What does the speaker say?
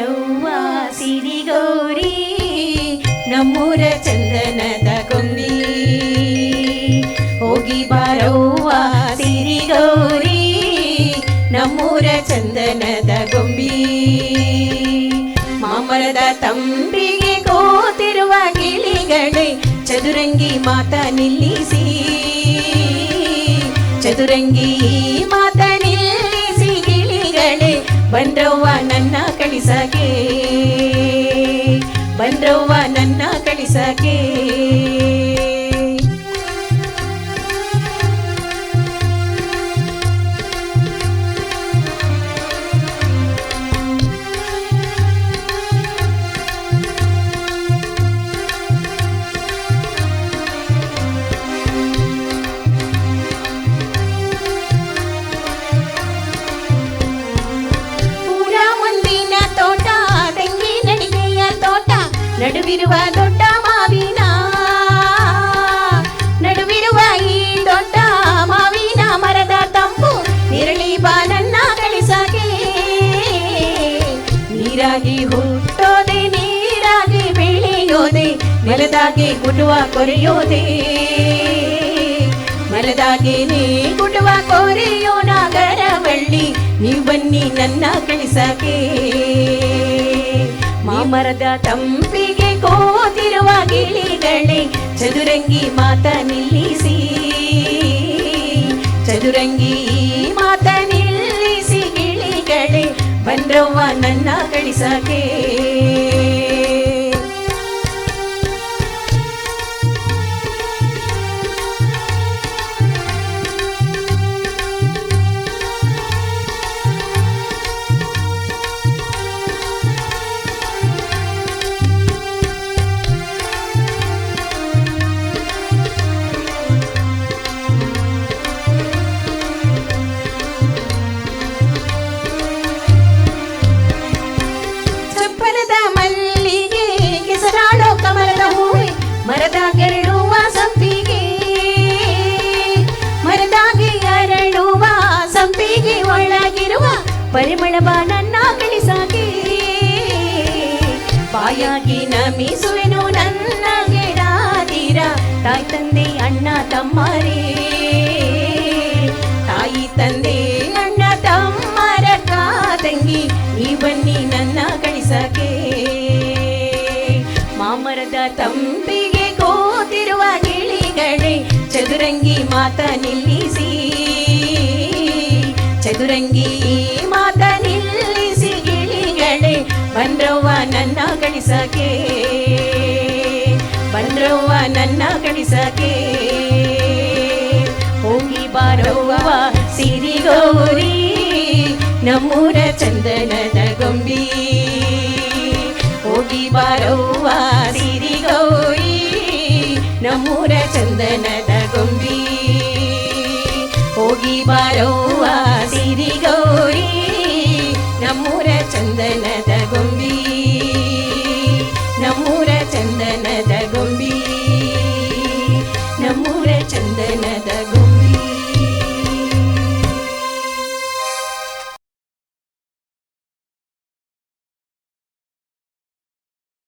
ಬಾರವ್ವ ಸಿರಿ ಗೌರಿ ನಮ್ಮೂರ ಚಂದನದ ಗೊಂಬಿ ಹೋಗಿ ಬಾರವ್ವ ಸಿರಿ ಗೌರಿ ನಮ್ಮೂರ ಚಂದನದ ಗೊಂಬಿ ಮಾಮರದ ತಂಬಿಗೆ ಕೋತಿರುವ ಗಿಳಿಗಳೇ ಚದುರಂಗಿ ಮಾತ ನಿಲ್ಲಿಸಿ ಚದುರಂಗಿ ಕಳಿಸಗೆ ಬಂದ್ರವ್ವ ನನ್ನ ಕಳಿಸಗೆ ನಡುವಿರುವ ದೊಡ್ಡ ಮಾವಿನ, ನಡುವಿರುವ ಈ ದೊಡ್ಡ ಮಾವಿನ ಮರದ ತಂಪು ನಿರಳಿ ಬಾ ನನ್ನ ಕಳಿಸಗೆ ನೀರಾಗಿ ಹುಟ್ಟೋದೆ, ನೀರಾಗಿ ಬೆಳೆಯೋದೆ, ನೆಲದಾಗೆ ಕುಟುವ ಕೊರೆಯೋದೆ. ಮಲದಾಗೆ ನೀ ಗುಡುವ ಕೊರೆಯೋ ನಾಗರವಳ್ಳಿ, ನೀವು ಬನ್ನಿ ನನ್ನ ಕಳಿಸಕೆ ಮಾಮರದ ತಂಪಿಗೆ ಕೋತಿರುವ ಗಿಳಿಗಳೇ ಚದುರಂಗಿ ಮಾತ ನಿಲ್ಲಿಸಿ. ಚದುರಂಗಿ ಮಾತ ನಿಲ್ಲಿಸಿ ಗಿಳಿಗಳೇ ಬಂದ್ರವ್ವ ನನ್ನ ಕಳಿಸಕೆ ಪರಿಮಳವ ನನ್ನ ಕಳಿಸಾಗೆ ಬಾಯಾಗಿ ನಮಿಸುವೆನು ನನ್ನ ಗೆಳಾದಿರ, ತಾಯಿ ತಂದೆ ಅಣ್ಣ ತಮ್ಮರೇ. ತಾಯಿ ತಂದೆ ಅಣ್ಣ ತಮ್ಮರ ಕಾದಂಗಿ ಈ ಬನ್ನಿ ನನ್ನ ಕಳಿಸಾಕೆ ಮಾಮರದ ತಂಪಿಗೆ ಕೋತಿರುವ ಗಿಳಿಗಳೇ, ಚದುರಂಗಿ ಮಾತ ನಿಲ್ಲಿಸಿ. ಬಂದ್ರವ್ವ, ನನ್ನ ಕಳಿಸಕೆ ಬಂದ್ರವ್ವ, ನನ್ನ ಕಳಿಸಕೆ ಹೋಗಿ ಬಾರವ್ವ ಸಿರಿ ಗೌರಿ ನಮ್ಮೂರ ಚಂದನದ ಗೊಂಬಿ. ಹೋಗಿ ಬಾರವ್ವ ಸಿರಿ ಗೌರಿ ನಮ್ಮೂರ ಚಂದನದ ಗೊಂಬಿ. ಹೋಗಿ ಬಾರವ್ವ